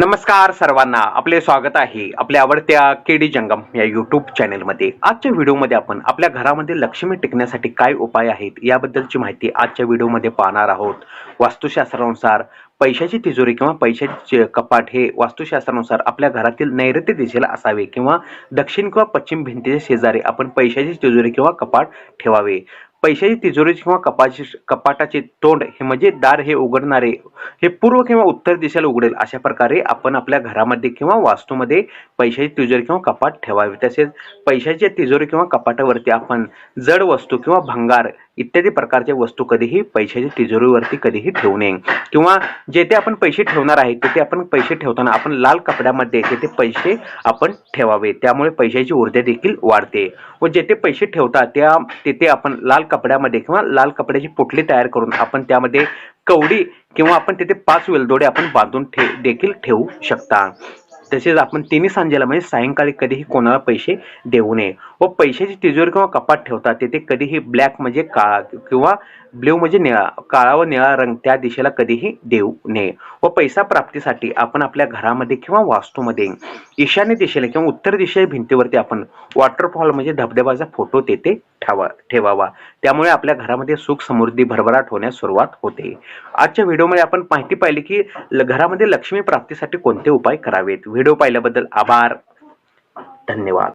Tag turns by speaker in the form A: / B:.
A: नमस्कार सर्वांना आपले स्वागत आहे आपल्या आवडत्या केडी जंगम या यूट्यूब चॅनेलमध्ये आजच्या व्हिडिओमध्ये आपण आपल्या घरामध्ये लक्ष्मी टिकण्यासाठी काय उपाय आहेत याबद्दलची माहिती आजच्या व्हिडिओमध्ये पाहणार आहोत. वास्तुशास्त्रानुसार पैशाची तिजोरी किंवा पैशाचे कपाट हे वास्तुशास्त्रानुसार आपल्या घरातील नैऋत्य दिशेला असावे किंवा दक्षिण किंवा पश्चिम भिंतीच्या शेजारी आपण पैशाची तिजोरी किंवा कपाट ठेवावे. पैशाची तिजोरी किंवा कपाची कपाटाचे तोंड हे म्हणजे दार हे उघडणारे हे पूर्व किंवा उत्तर दिशेला उघडेल अशा प्रकारे आपण आपल्या घरामध्ये किंवा वास्तूमध्ये पैशाची तिजोरी किंवा कपाट ठेवावी. तसेच पैशाच्या तिजोरी किंवा कपाटावरती आपण जड वस्तू किंवा भंगार इत्यादी प्रकारच्या वस्तू कधीही पैशाच्या तिजोरीवरती कधीही ठेवू नये. किंवा जेथे आपण पैसे ठेवणार आहे तिथे आपण पैसे ठेवताना आपण लाल कपड्यामध्ये तेथे पैसे आपण ठेवावे. त्यामुळे पैशाची ऊर्जा देखील वाढते. व जेथे पैसे ठेवता त्या तेथे आपण लाल कपड्यामध्ये किंवा लाल कपड्याची पोटली तयार करून आपण त्यामध्ये कवडी किंवा आपण तिथे पाच वेलदोडे आपण बांधून ठे देखील ठेवू शकता. तसेच आपण तिन्ही सांजेला म्हणजे सायंकाळी कधीही कोणाला पैसे देऊ नये. व पैशाची तिजोरी किंवा कपाट ठेवतात तेथे कधीही ब्लॅक म्हणजे काळा किंवा ब्ल्यू म्हणजे निळा काळा व निळा रंग त्या दिशेला कधीही देऊ नये. व पैसा प्राप्तीसाठी आपण आपल्या घरामध्ये किंवा वास्तूमध्ये ईशान्य दिशेला किंवा उत्तर दिशेच्या भिंतीवरती आपण वॉटरफॉल म्हणजे धबधब्याचा फोटो तेथे ठेवा ठेवावा. त्यामुळे आपल्या घरामध्ये सुख समृद्धी भरभराट होण्यास सुरुवात होते. आजच्या व्हिडिओमध्ये आपण माहिती पाहिली की घरामध्ये लक्ष्मी प्राप्तीसाठी कोणते उपाय करावेत? व्हिडिओ पाहिल्याबद्दल आभार. धन्यवाद.